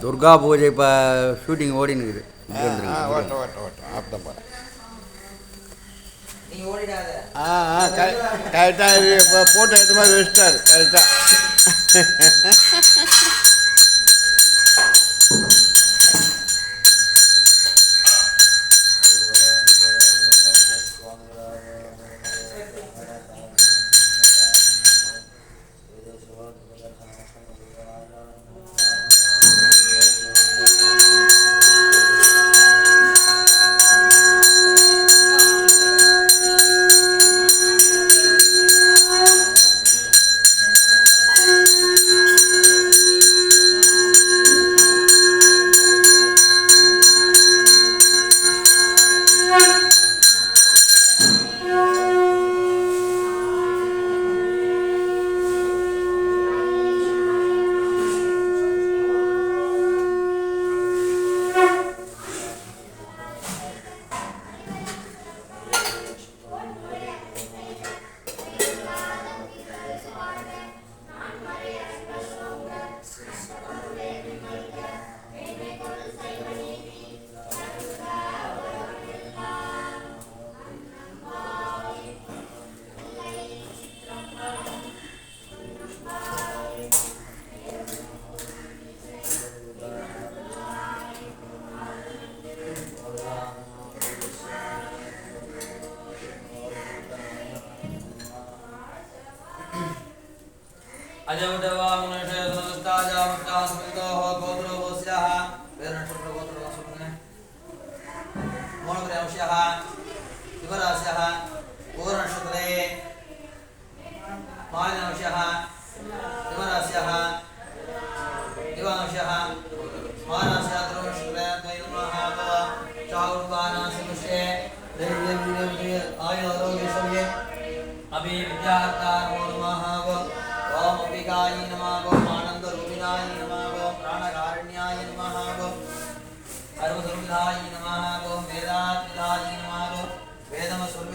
துர்கா பூஜை இப்போ ஷூட்டிங் ஓடினுக்குது. ஓட்டம் ஓட்டம் ஓட்டம் அப்பதான் போகிறேன் நீ ஓடிடாத. ஆ ஆ கரெக்டாக இப்போ போட்டோ எடுத்து மாதிரி வச்சிட்டாரு கரெக்டாக whatever අදවඩවා මුණට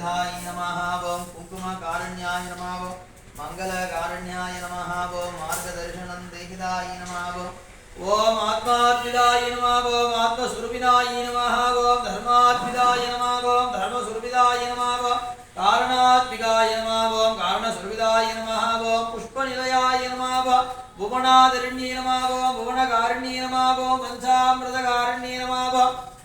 விருதாய நமஹாவோம் குங்கும காரண்யாய நமாவோம் மங்கள காரண்யாய நமஹாவோம் மார்கதர்ஷனம் தேகிதாய நமாவோம் ஓம் ஆத்மாத்மிதாய நமாவோம் ஆத்மஸ்வரூபிதாய நமாவோம் தர்மாத்மிதாய நமாவோம் தர்மஸ்வரூபிதாய நமாவோம் காரணாத்மிகாய நமாவோம் காரணஸ்வரூபிதாய நமாவோம் புஷ்பநிலையாய நமாவோம் புவனாதிரண்யே நமாவோம் புவனகாரண்யே நமாவோம் பஞ்சாமிரதகாரண்யே நமாவோம்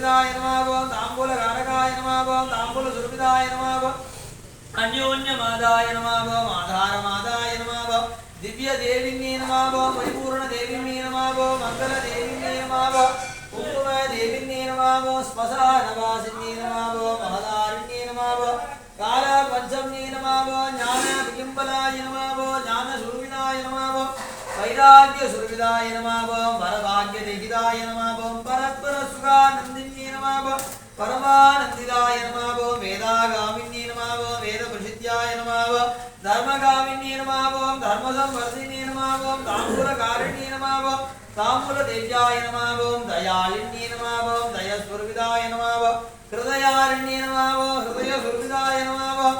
సురభిదాయ నమాగోం తాంబూల కారకాయ నమాగోం తాంబూల సురభిదాయ నమాగోం అన్యోన్యమాదాయ నమాగోం దివ్య దేవిన్యే పరిపూర్ణ దేవిన్యే మంగళ దేవిన్యే కుంకుమ దేవిన్యే నమాగోం శ్మశానవాసిన్యే నమాగోం మహదారిణ్యే జ్ఞాన వికింబలాయ జ్ఞాన సూర్వినాయ వైరాగ్య సురవిదాయ నమాభం వరభాగ్య దేహిదాయ నమాభం పరస్పర సుఖానందిన్యే నమాభం పరమానందిదాయ నమాభం వేదాగామిన్యే నమాభం వేద ప్రసిద్ధ్యాయ నమాభం ధర్మగామిన్యే నమాభం ధర్మ సంవర్ధిన్యే నమాభం తాంబూల కారుణ్యే నమాభం తాంబూల దేవ్యాయ నమాభం దయాళిన్యే నమాభం దయ సురవిదాయ నమాభం హృదయారణ్యే నమాభం హృదయ సురవిదాయ నమాభం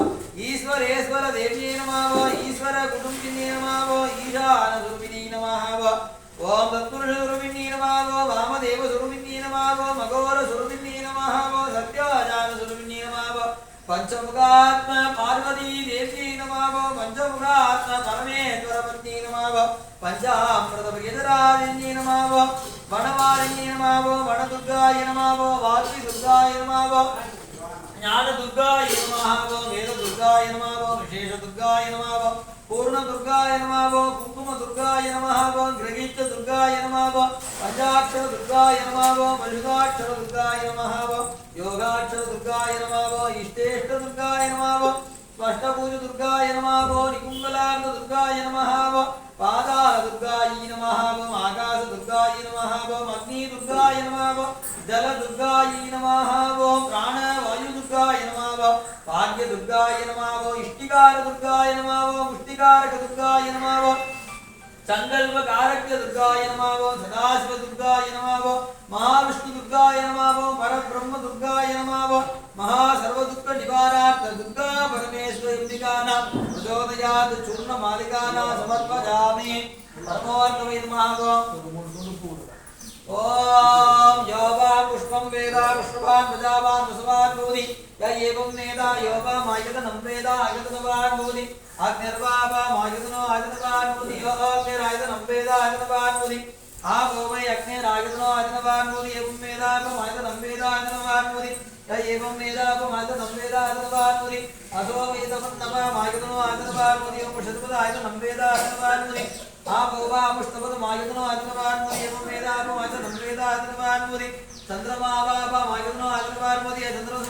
ఈశ్వరేశ్వర దేవ్యే నమాభం ఈశ్వర కుటుంబిన్యే నమాభం ఈశాన సురవి ओम ओम तत्पुरुषस्वरूपिणी नमः ओम वामदेवस्वरूपिणी नमः ओम अघोरस्वरूपिणी नमः ओम सत्याजानस्वरूपिणी नमः ओम पंचमुखात्म पार्वती देवी नमः ओम पंचमुखात्म परमेश्वर पत्नी नमः ओम पंचामृतप्रियतरादिन्ये नमः ओम वनवारिण्ये नमः ओम वनदुर्गाय नमः ओम वासी दुर्गाय नमः ओम ज्ञानदुर्गाय नमः ओम वेददुर्गाय नमः ओम विशेषदुर्गाय नमः ओम पूर्णदुर्गाय नमः ओम कुङ्कुमदुर्गाय పూర్ణదుర్గాయ నమాభో కుంకుమ దుర్గాయ నమహాభో గ్రహీత దుర్గాయ నమాభో పంచాక్షర దుర్గాయ నమాభో మధుగాక్షర దుర్గాయ నమహాభో యోగాక్షర దుర్గాయ నమాభో ఇష్టేష్ట దుర్గాయ నమాభో ஸ்பஷ்டபூஜ துர்காய நமாவோ நிகும்பலார்ந்த துர்காய நமஹாவோ பாதார துர்காயி நமஹாவோம் ஆகாச துர்காயி நமஹாவோம் அக்னி துர்காய நமாவோ ஜல துர்காயி நமஹாவோம் பிராண வாயு துர்காய நமாவோ பாக்ய துர்காய நமாவோ இஷ்டிகார துர்காய நமாவோ புஷ்டிகாரக துர்காய நமாவோ சங்கல்ப காரக்ய துர்காய நமாவோ சதாசிவ துர்காய நமாவோ மகாவிஷ்ணு துர்காய நமாவோ பரபிரம்ம துர்காய நமாவோ மகா మాలికానా సమర్పజామి పరమోర్గవై నమావో ఓం యోగా పుష్పం వేద పుష్పవాన్ ప్రజావాన్ వసువాన్ భూతి య ఏవం వేద యోవాం ఆయతనం వేద ఆయతనవాన్ భూతి అగ్నిర్వావాం మాయతనో ఆయతనవాన్ భూతి యో అగ్నిరాయతనం వేద ఆయతనవాన్ భూతి ఆ భూమై అగ్నిరాయతనో ఆయతనవాన్ భూతి ఏవం వేదాపం ఆయతనం వేద ఆయతనవాన్ భూతి ఏవం వేదాపం ఆయతనం వేద ఆయతనవాన్ భూతి అసో వేదమన్నమాం ఆయతనో ఆయతనవాన్ భూతి యం ఆ భూవాముష్టపద మాయుధనో ఆదినవాన్ముది ఏవం వేదాపం ఆచనం వేద ఆదినవాన్ముది చంద్రమావాప మాయుధనో ఆదినవాన్ముది చంద్రమ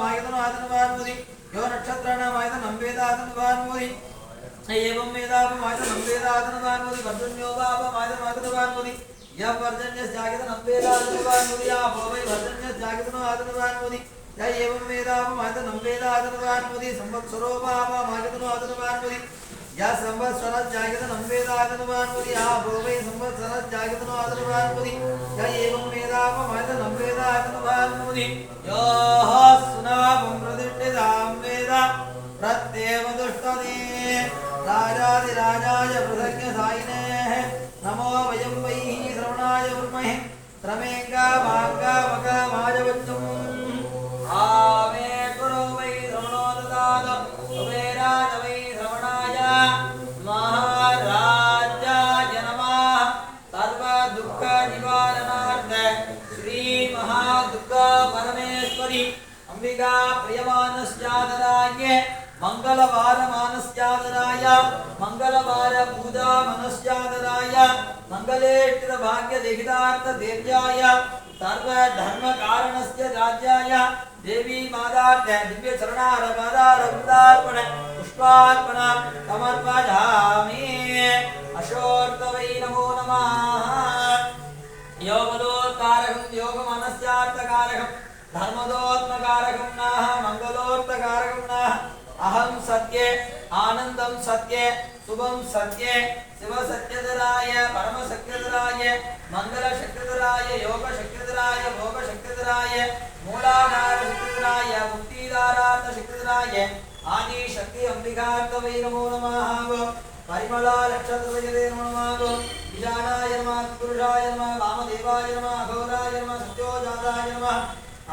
మాయుధనం నక్షత్రాణి యో నక్షత్రాణం ఆయుధనం వేద ఏవం వేదాపం ఆయుధనం వేద ఆదినవాన్ముది వర్ధన్యో జాగిత నంవేద ఆదినవాన్ముది భోవై వర్ధన్య జాగితనో ఆదినవాన్ముది య ఏవం వేదాపమాదనం వేదాదనవాన్ముది సంవత్సరో ఆదనవాన్ముది య సంవత్సర జాగతనం వేదాదనవాన్ముది ఆ భూమై సంవత్సర జాగతను ఆదనవాన్ముది య ఏవం వేదాపమాదనం వేదాదనవాన్ముది యో సునామం ప్రతిష్ఠితాం प्रत्येव दुष्टदे राजाधिराजाय पृथज्ञसायिनेः नमो वयं वैः श्रवणाय विद्महे श्रमेङ्गामाङ्गामकामाजवच्चम् आमे कुरु वै श्रवणो ददात कुबेराज वै श्रवणाय महाराजाय नमः। सर्वदुःखनिवारणार्थ श्रीमहादुर्गा अम्बिका प्रियमानस्यादराज्ञे मंगलवार मानस्यादराय मंगलवार भूदा मनस्यादराय मंगलेश्वर भाग्य लिखितार्थ देव्याय सर्व धर्म कारणस्य राज्याय देवी माता दिव्य चरणार माता पादारविंदार्पण पुष्पार्पण समर्पयामि। अशोर्तवै नमो नमः। योगदोत्कारकं, योगमनस्यार्थकारकं, धर्मदोत्मकारकं नाः मङ्गलोत्तकारकं नाः அகம் சத்யே ஆனந்தம் சத்யே சுபம் சத்யே சிவசத்யதராய பரமசக்தியதராய மங்கள சக்தியதராய யோக சக்தியதராய போக சக்தியதராய மூலாதார சக்தியதராய முக்திதாரார்த்த சக்தியதராய ஆதி சக்தி அம்பிகார்த்த வைரமோ நமாக பரிமளா லட்சத்ரவஜதே நமமாக விஜானாய நம புருஷாய நம வாமதேவாய நம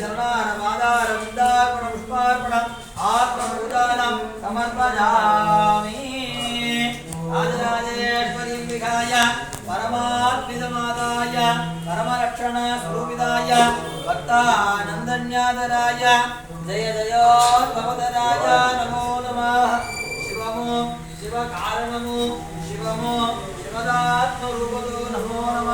దివ్య శరణార సమర్పయామి రాజరాజేశ్వరి విఘాయ పరమాత్మితమాదాయ పరమరక్షణ స్వరూపిదాయ భక్తానందన్యాదరాయ జయ జయోద్భవదరాయ నమో నమః. శివము శివ శివము నమో నమ.